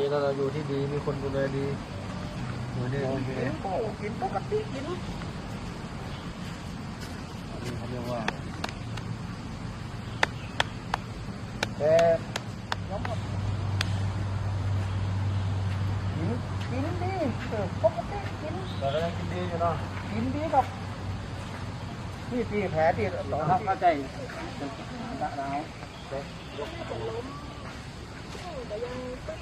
ีแล้วเราอยู่ที่ดีมีคนดูแลดีเหมือนนี่โอเคโอ้กินปกติกินอันนี้เขาเรียกว่าแต่กินกินดีเออปกติกินเราก็ยังกินดีอยู่เนาะกินดีครับนี่ตีแผลตีสองครับเข้าใจเราท่ยัง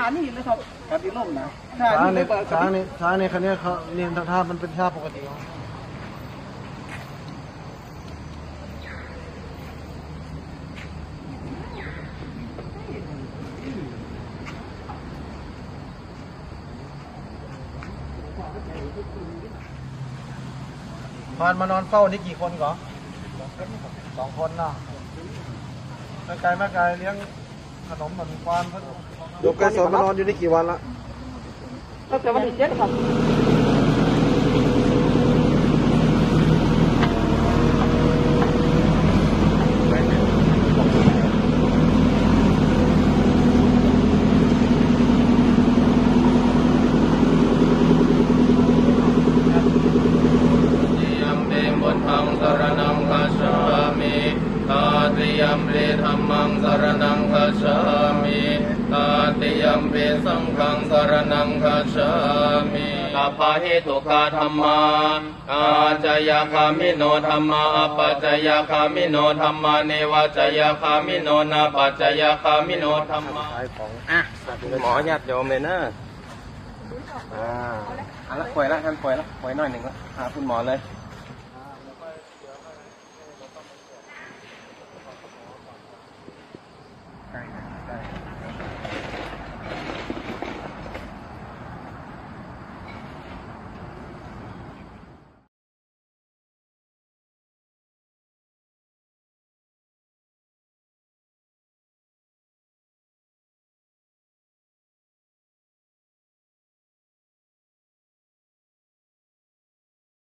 านี่นะครับกับที่ล่มนะท่าช้างนี่ในช้างในช้างในคันนี้เขาเนี่ยท่ามันเป็นท่าปกติของพานมานอนเฝ้านี่กี่คนก่อนสองคนเนาะไม่ไกลไม่ไกลเลี้ยง ขนมเหมือนควานเขาโยมไกรสอนมานอนอยู่นี่กี่วันละตั้งแต่วันที่เจ็ดครับ ติยัมเปพุทธังสรณังคัจฉามิ ติยัมเปธัมมังสารณังคัจฉามิตาติยัมเปสังฆังสารณังคัจฉามิตาภาหิตุกาธรรมาอาจยคามิโนธรรมาอปัจจยคามิโนธรรมาเนวัจยคามิโนนาปัจจยคามิโนธรรมาของอะหมอญาติโยมเลยนะอ่าอะละป่วยละท่านป่วยละป่วยหน่อยหนึ่งละหาคุณหมอเลย